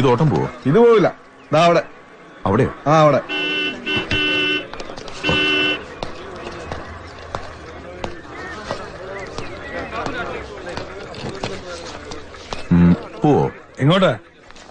ഇത് ഓട്ടം പോവോ? ഇത് പോവില്ല. ദാ അവിടെ. അവിടെയോ? ആ അവിടെ. ഉം, പോവോ? എങ്ങോട്ടാ?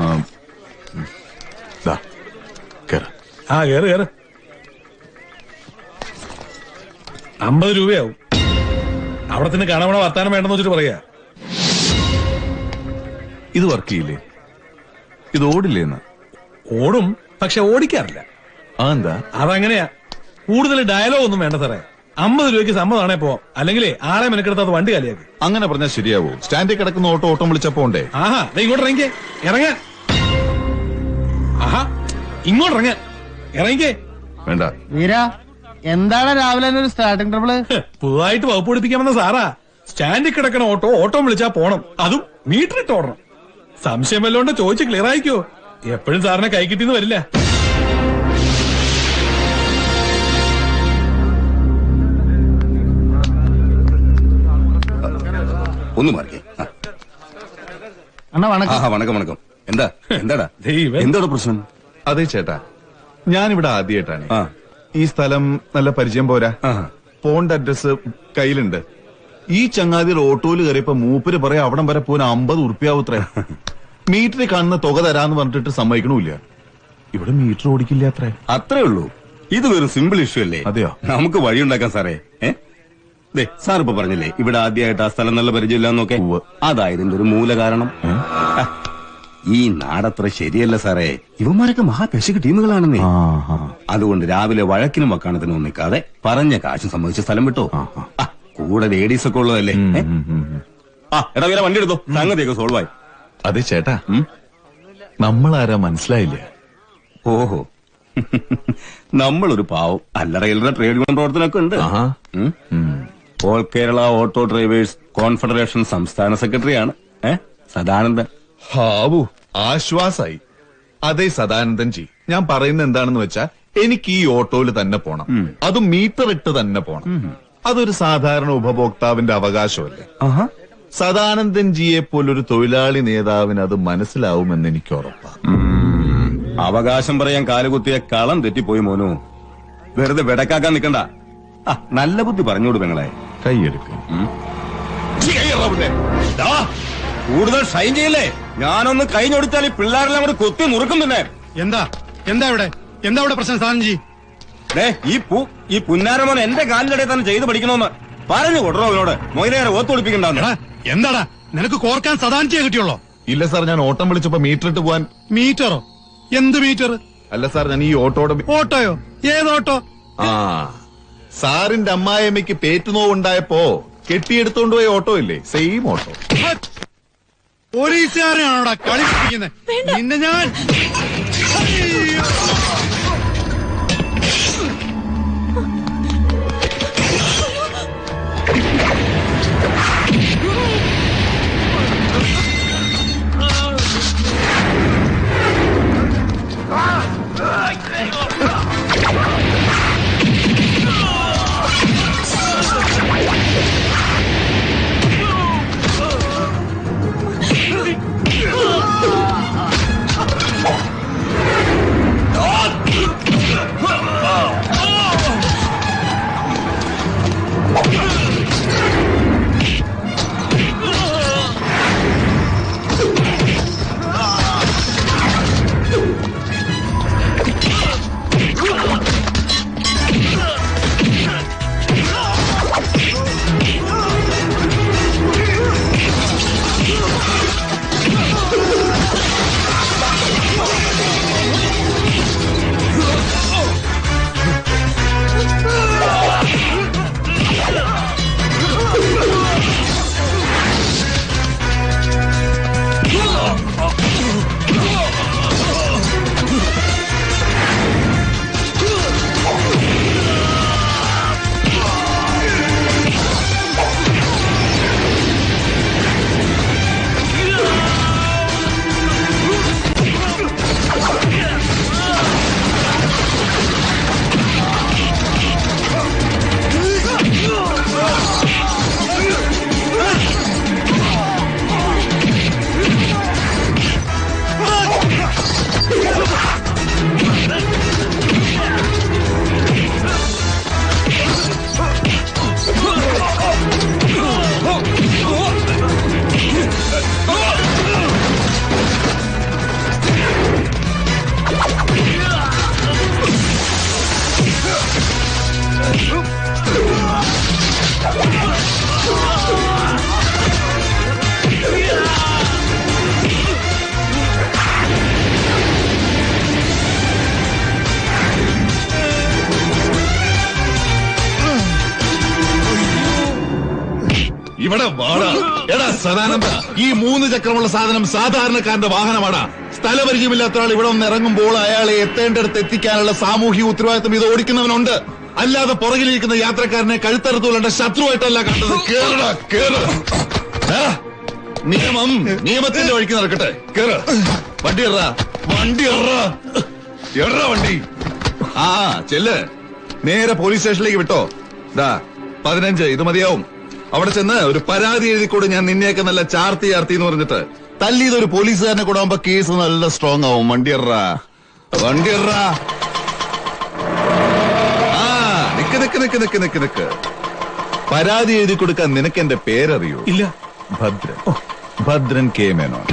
ആ, ഉം. ദാ കേറ. ആ കേറ് കേറ്. അമ്പത് രൂപയാവും. അവിടെ തന്നെ കാണാൻ വർത്താനം വേണ്ടെന്ന് വെച്ചിട്ട് പറയാ. ഇത് വർക്ക് ചെയ്യില്ലേ? ഇത് ഓടില്ലേന്ന് ഓടും പക്ഷെ ഓടിക്കാറില്ല. അതെന്താ? അതങ്ങനെയാ. കൂടുതൽ ഡയലോഗ് ഒന്നും വേണ്ട സാറേ. അമ്പത് രൂപയ്ക്ക് സമ്മതമാണേ പോ അല്ലെങ്കിൽ ആളെ മെനക്കെടുത്ത് അത് വണ്ടി കാലിയാക്കി അങ്ങനെ പറഞ്ഞാൽ ശരിയാവോ? സ്റ്റാൻഡിൽ കിടക്കുന്ന ഓട്ടോ ഓട്ടം വിളിച്ചപ്പോ ഉണ്ടേ? ആഹാ ദേ ഇങ്ങോട്ട് ഇറങ്ങിക്കേ. ഇറങ്ങ. ആഹാ ഇങ്ങോട്ട് ഇറങ്ങ. ഇറങ്ങിക്കേ. വേണ്ട. വീര എന്താണ് രാവിലെ തന്നെ ഒരു സ്റ്റാർട്ടിംഗ് ട്രബിൾ പുതുതായിട്ട് വകുപ്പ് പഠിപ്പിക്കാമെന്ന സാറാ. സ്റ്റാൻഡിൽ കിടക്കണ ഓട്ടോ ഓട്ടോ വിളിച്ചാ പോണം. അതും മീറ്റർ ഇട്ട് ഓടണം. സംശയം വല്ലോണ്ട് ചോദിച്ച് ക്ലിയർ ആയിക്കോ. എപ്പോഴും സാറിനെ കൈ കിട്ടിന്ന് വരില്ല. ഒന്ന് മാറിക്കേ. അണ്ണാ വണക്കം. ആഹാ വണക്കം വണക്കം. എന്താ? എന്താടാ? ദൈവം. എന്താണ് പ്രശ്നം? അതെ ചേട്ടാ. ഞാനിവിടെ ആദ്യമായിട്ടാണ് ഈ സ്ഥലം നല്ല പരിചയം പോരാ. പോണ്ട അഡ്രസ് കയ്യിലുണ്ട്. ഈ ചങ്ങാതിയുടെ ഓട്ടോയിൽ കയറിയപ്പോ മൂപ്പര് പറയാ അവിടം വരെ പോകാൻ അമ്പത് ഉറുപ്പ്യാവത്രേ മീറ്ററിൽ കാണുന്ന തുക തരാന്ന് പറഞ്ഞിട്ട് സമ്മതിക്കണമില്ല. ഇവിടെ മീറ്റർ ഓടിക്കില്ല അത്രേ. അത്രേ ഉള്ളൂ. ഇത് വെറും സിമ്പിൾ ഇഷ്യൂ അല്ലേ? അതെയോ? നമുക്ക് വഴി ഉണ്ടാക്കാൻ സാറേ. ഏ? ദേ സാർ ഇപ്പൊ പറഞ്ഞില്ലേ ഇവിടെ ആദ്യമായിട്ട് ആ സ്ഥലം നല്ല പരിചയമില്ലാന്നൊക്കെ അതായതിന്റെ ഒരു മൂല കാരണം. ഈ നാടത്ര ശരിയല്ല സാറേ. ഇവന്മാരൊക്കെ മഹാപെശക ടീമുകളാണെന്നേ. അതുകൊണ്ട് രാവിലെ വഴക്കിനും വക്കാണത്തിനും നിൽക്കാതെ പറഞ്ഞ കാശും സംബന്ധിച്ച സ്ഥലം വിട്ടോ. കൂടെ ലേഡീസ് ഒക്കെ ഉള്ളതല്ലേ? ഏ? ആ എടാ വീര വണ്ടി എടുത്തോ? സംഗതിയൊക്കെ സോൾവ് ആയി. അതെ ചേട്ടാ. നമ്മൾ ആരാ മനസ്സിലായില്ല? ഓഹോ. നമ്മളൊരു പാവം. അല്ലറയിലറ ട്രേഡ് യൂണിയൻ പ്രവർത്തനമൊക്കെ ഉണ്ട്. ആഹാ. ഉം? ഉം. All Kerala auto drivers confederation സംസ്ഥാന സെക്രട്ടറിയാണ്. ഏ? സദാനന്ദൻ. ഹാവു ആശ്വാസായി. അതെ സദാനന്ദൻ ജി ഞാൻ പറയുന്നത് എന്താണെന്ന് വെച്ചാ എനിക്ക് ഈ ഓട്ടോയിൽ തന്നെ പോണം. അതും മീറ്റർ ഇട്ട് തന്നെ പോണം. അതൊരു സാധാരണ ഉപഭോക്താവിന്റെ അവകാശമല്ലേ? ആഹാ. സദാനന്ദൻ ജിയെ പോലൊരു തൊഴിലാളി നേതാവിന് അത് മനസ്സിലാവുമെന്ന് എനിക്ക് ഉറപ്പാണ് അവകാശം പറയാൻ കാലുകുത്തിയ കളം തെറ്റിപ്പോയി മോനു. വെറുതെ വെടക്കാക്കാൻ നിക്കണ്ട നല്ല ബുദ്ധി പറഞ്ഞോട് നിങ്ങളെ കൈയെടുക്കും. ദാ, കൂടുതൽ ഷൈൻ ചെയ്യല്ലേ? ഞാനൊന്ന് കഴിഞ്ഞൊടുത്താൽ ഈ പിള്ളേരെല്ലാം കൂടി കുത്തി മുറുക്കും പിന്നെ. എന്താ? എന്താ ഇവിടെ? എന്താ ഇവിടെ പ്രശ്നം സാധനം ദേ, ഈ പൂ ഈ പുന്നാരമോൻ എന്റെ കാലിന്റെ തന്നെ ചെയ്ത് പഠിക്കണമെന്ന് പറഞ്ഞു കൊടുറോ അവനോട്. മൊയിലേറെ ഓത്തൊളിപ്പിക്കണ്ടാവുന്നു എടാ എന്താടാ? നിനക്ക് കോർക്കാൻ സദാനിച്ചേ കിട്ടിയുള്ളോ? ഇല്ല സാർ ഞാൻ ഓട്ടം വിളിച്ചപ്പോ മീറ്റർ ഇട്ട് പോവാൻ. മീറ്ററോ? എന്ത് മീറ്റർ? അല്ല സാർ ഞാൻ ഈ ഓട്ടോ ഓട്ടോയോ? ഏത് ഓട്ടോ? ആ സാറിന്റെ അമ്മായിയമ്മയ്ക്ക് പേറ്റുനോവുണ്ടായപ്പോ കെട്ടിയെടുത്തോണ്ട് പോയ ഓട്ടോ ഇല്ലേ? Same auto. പോലീസുകാരനാണോടാ കളിപ്പിക്കുന്നത് നിന്നെ ഞാൻ ഇവിടെ വാടാ. എടാ സദാനന്ദ ഈ മൂന്ന് ചക്രമുള്ള സാധനം സാധാരണക്കാരന്റെ വാഹനമാണ് സ്ഥലപരിചയമില്ലാത്ത ആൾ ഇവിടെ ഒന്ന് ഇറങ്ങുമ്പോൾ അയാളെ എത്തേണ്ടടുത്ത് എത്തിക്കാനുള്ള സാമൂഹിക ഉത്തരവാദിത്വം ഇത് ഓടിക്കുന്നവനുണ്ട്. അല്ലാതെ പുറകിലിരിക്കുന്ന യാത്രക്കാരനെ കഴുത്തറുത്തുകൊണ്ട ശത്രുവായിട്ടല്ല കണ്ടത്. കേറടാ കേറ. നിയമം നിയമത്തിന്റെ വഴിക്ക് നടക്കട്ടെ. കേറ. വണ്ടി എറ വണ്ടി എറ എറ വണ്ടി. ആ ചെല്ല്. നേരെ പോലീസ് സ്റ്റേഷനിലേക്ക് വിട്ടോ. ദാ പതിനഞ്ച് ഇത് മതിയാവും. അവിടെ ചെന്ന് ഒരു പരാതി എഴുതിക്കൂടെ ഞാൻ നിന്നെയൊക്കെ നല്ല ചാർത്തി ചാർത്തി എന്ന് പറഞ്ഞിട്ട്. തല്ലിയത് ഒരു പോലീസുകാരനെ കൂടെ ആവുമ്പോ കേസ് നല്ല സ്ട്രോങ് ആവും. വണ്ടി വണ്ടിയറാ വണ്ടി എറ. ആ നിക്ക് നിക്ക് നിക്ക് നിക്ക് നിക്ക് നിക്ക്. പരാതി എഴുതി കൊടുക്കാൻ നിനക്ക് എന്റെ പേരറിയോ? ഇല്ല. ഭദ്രൻ. ഭദ്രൻ കെ മേനോൻ.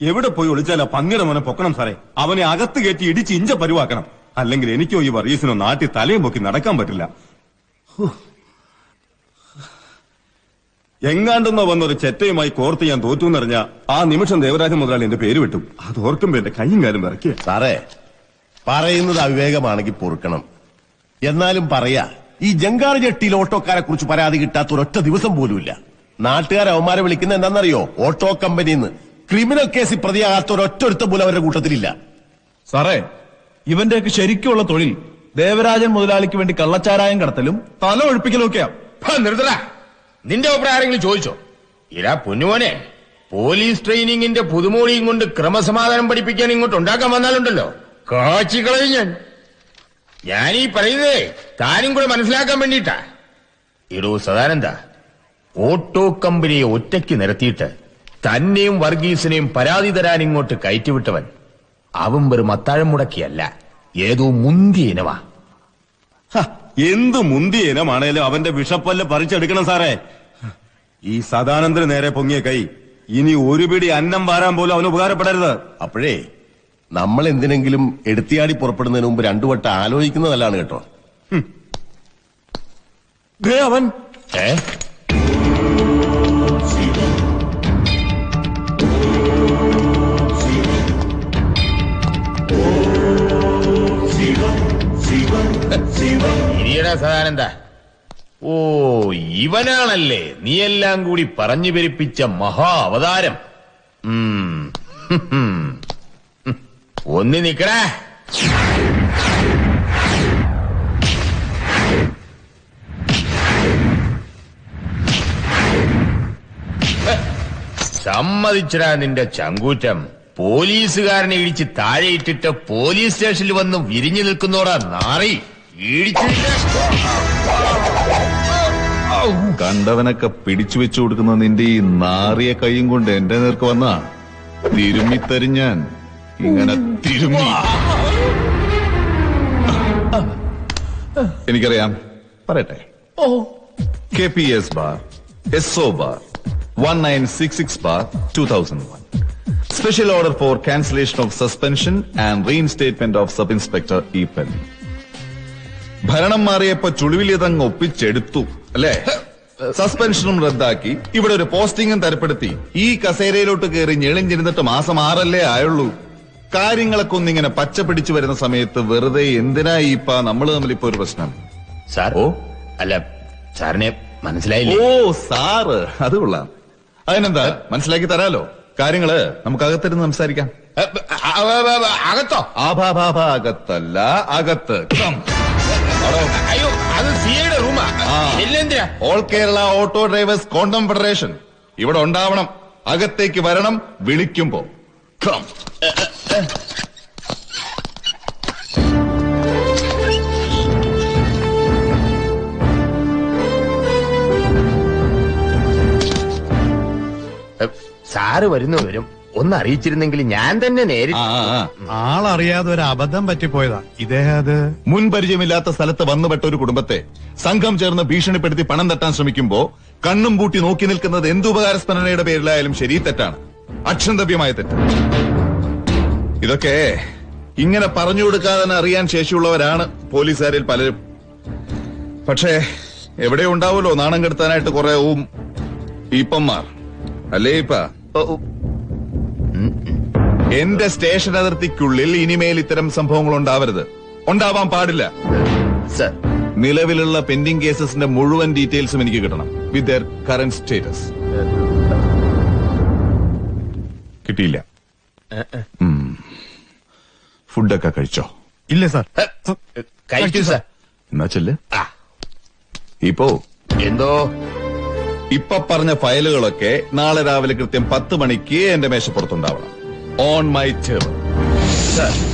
എവിടെ പോയി ഒളിച്ചാൽ ആ പന്നിയുടെ മോനെ പൊക്കണം സാറേ. അവനെ അകത്ത് കയറ്റി ഇടിച്ച് ഇഞ്ച പരിവാക്കണം. അല്ലെങ്കിൽ എനിക്കോ ഈ വർഗീസിനോ നാട്ടിൽ തലയും പൊക്കി നടക്കാൻ പറ്റില്ല. എങ്ങാണ്ടെന്നോ വന്നൊരു ചെറ്റയുമായി കോർത്ത് ഞാൻ തോറ്റു എന്നറിഞ്ഞ ആ നിമിഷം ദേവരാജ മുതലാളി എന്റെ പേര് വിട്ടു. അത് ഓർക്കുമ്പോ എന്റെ കൈയും കാലും വിറക്കിയ സാറേ പറയുന്നത് അവിവേകമാണെങ്കിൽ പൊറുക്കണം. എന്നാലും പറയാ ഈ ജങ്കാർ ജെട്ടിയിൽ ഓട്ടോക്കാരെ കുറിച്ച് പരാതി കിട്ടാത്ത ഒരൊറ്റ ദിവസം പോലുമില്ല. നാട്ടുകാരെ അവന്മാരെ വിളിക്കുന്ന എന്താണെന്നറിയോ? ഓട്ടോ കമ്പനിന്ന്. ക്രിമിനൽ കേസിൽ പ്രതിയാകാത്ത ഒരു ഒരുത്തം പോലും അവരുടെ കൂട്ടത്തിലില്ല. സാറേ ഇവന്റെയൊക്കെ ശരിക്കുള്ള തൊഴിൽ ദേവരാജൻ മുതലാളിക്ക് വേണ്ടി കള്ളച്ചാരായം കടത്തലും തല ഒഴിപ്പിക്കലും ഒക്കെയാ. നിർത്തല നിന്റെ അഭിപ്രായം ആരെങ്കിലും ചോദിച്ചോ? ഇരാ പൊന്നുമോനെ പോലീസ് ട്രെയിനിങ്ങിന്റെ പുതുമോളിയും കൊണ്ട് ക്രമസമാധാനം പഠിപ്പിക്കാൻ ഇങ്ങോട്ട് ഉണ്ടാക്കാൻ വന്നാലുണ്ടല്ലോ. കാച്ചിക്കളയും ഞാൻ ഞാൻ. ഈ പറയുന്നതേ താനും കൂടെ മനസ്സിലാക്കാൻ വേണ്ടിട്ടാ ഇടൂ സദാനന്ദ ഓട്ടോ കമ്പനിയെ ഒറ്റയ്ക്ക് നിരത്തിയിട്ട് തന്നെയും വർഗീസിനെയും പരാതി തരാൻ ഇങ്ങോട്ട് കയറ്റിവിട്ടവൻ അവൻ വെറും അത്താഴം മുടക്കിയല്ല. ഏതോ മുന്തിയ ഇനവാ ഹ, എന്ത് മുന്തിയ ഇനമാണേലും അവന്റെ വിഷപ്പല്ല് പറിച്ചെടുക്കണം സാറേ. ഈ സദാനന്ദന് നേരെ പൊങ്ങിയ കൈ. ഇനി ഒരു പിടി അന്നം വാരാൻ പോലും അവന് ഉപകാരപ്പെടരുത്. അപ്പോഴേ നമ്മൾ എന്തിനെങ്കിലും എടുത്തിയാടി പുറപ്പെടുന്നതിന് മുമ്പ് രണ്ടു വട്ടം ആലോചിക്കുന്നതല്ലാണ് കേട്ടോ. ദേ അവൻ. ഏ? ഇരിയടാ സദാനന്ദ. ഓ ഇവനാണല്ലേ നീയെല്ലാം കൂടി പറഞ്ഞു പെരുപ്പിച്ച മഹാ അവതാരം. ഒന്നി നിക്കടാ. സമ്മതിച്ചടാ നിന്റെ ചങ്കൂറ്റം. പോലീസുകാരനെ ഇടിച്ച് താഴെയിട്ടിട്ട് പോലീസ് സ്റ്റേഷനിൽ വന്ന് വിരിഞ്ഞു നിൽക്കുന്നോടാ നാറി. കണ്ടവനൊക്കെ പിടിച്ചു വെച്ചു കൊടുക്കുന്ന നിന്റെ ഈ നാറിയ കൈയും കൊണ്ട് എന്റെ നേർക്ക് വന്ന? തിരുമ്മിത്തരിഞ്ഞാൻ ഇങ്ങനെ തിരുമ്മി. എനിക്കറിയാം. പറയട്ടെ. K P S bar S O bar one nine six six bar two thousand one special order for cancellation of suspension and reinstatement of sub inspector E pen ഭരണം മാറിയപ്പോ ചുളിവിലിതങ്ങ് ഒപ്പിച്ചെടുത്തു അല്ലേ? സസ്പെൻഷനും റദ്ദാക്കി. ഇവിടെ ഒരു പോസ്റ്റിംഗും തരപ്പെടുത്തി. ഈ കസേരയിലോട്ട് കയറി ഞെളിഞ്ഞിരുന്നിട്ട് മാസം ആറല്ലേ ആയുള്ളൂ. കാര്യങ്ങളൊക്കെ ഒന്നിങ്ങനെ പച്ച പിടിച്ചു വരുന്ന സമയത്ത് വെറുതെ എന്തിനാ ഇപ്പ നമ്മൾ തമ്മിൽ ഇപ്പൊ ഒരു പ്രശ്നം? സാർ ഓ. അല്ല സാറിനെ മനസ്സിലായില്ലേ? ഓ സാറ്. അത് കൊള്ളാം. അതിനെന്താ? മനസ്സിലാക്കി തരാലോ. കാര്യങ്ങൾ നമുക്ക് അകത്തിരുന്ന് സംസാരിക്കാം. അകത്തോ ആഭാഭാഭാ അ, അ, അകത്തോ. ആടോ. അയ്യോ അത് സിയുടെ റൂമാ. ഇല്ലെന്തിനാ all Kerala auto drivers confederation ഇവിടെ ഉണ്ടാവണം. അകത്തേക്ക് വരണം വിളിക്കുമ്പോ. സാറ് വരുന്നു വരും ഒന്ന് അറിയിച്ചിരുന്നെങ്കിൽ ഞാൻ തന്നെ നേരിട്ട്. ആളറിയാതെ ഒരു അബദ്ധം പറ്റിപ്പോയതാ. ഇദ്ദേഹം അത് മുൻപരിചയമില്ലാത്ത സ്ഥലത്ത് വന്നുപെട്ട ഒരു കുടുംബത്തെ സംഘം ചേർന്ന് ഭീഷണിപ്പെടുത്തി പണം തട്ടാൻ ശ്രമിക്കുമ്പോ കണ്ണും പൂട്ടി നോക്കി നിൽക്കുന്നത് എന്തുപകാര സ്മരണയുടെ പേരിലായാലും ശരി തെറ്റാണ്. അക്ഷന്തവ്യമായ തെറ്റ്. ഇതൊക്കെ ഇങ്ങനെ പറഞ്ഞു കൊടുക്കാതെ തന്നെ അറിയാൻ ശേഷിയുള്ളവരാണ് പോലീസുകാരിൽ പലരും. പക്ഷേ എവിടെ ഉണ്ടാവുമല്ലോ നാണം കെടുത്താനായിട്ട് കുറെ ഓം ഈപ്പന്മാർ. അല്ലേ ഇപ്പ എന്റെ സ്റ്റേഷൻ അതിർത്തിക്കുള്ളിൽ ഇനിമേൽ ഇത്തരം സംഭവങ്ങൾ ഉണ്ടാവരുത്. ഉണ്ടാവാൻ പാടില്ല. സർ. നിലവിലുള്ള പെൻഡിംഗ് കേസസിന്റെ മുഴുവൻ ഡീറ്റെയിൽസും എനിക്ക് കിട്ടണം. With their current status. കിട്ടിയില്ല. ഫുഡൊക്കെ കഴിച്ചോ? ഇല്ല സാർ. കഴിച്ചു സർ. എന്നാ ചെല്ലേ. ആ. ഇപ്പോ എന്തോ? ഇപ്പൊ പറഞ്ഞ ഫയലുകളൊക്കെ നാളെ രാവിലെ കൃത്യം പത്ത് മണിക്ക് എന്റെ മേശപ്പുറത്തുണ്ടാവണം. On my table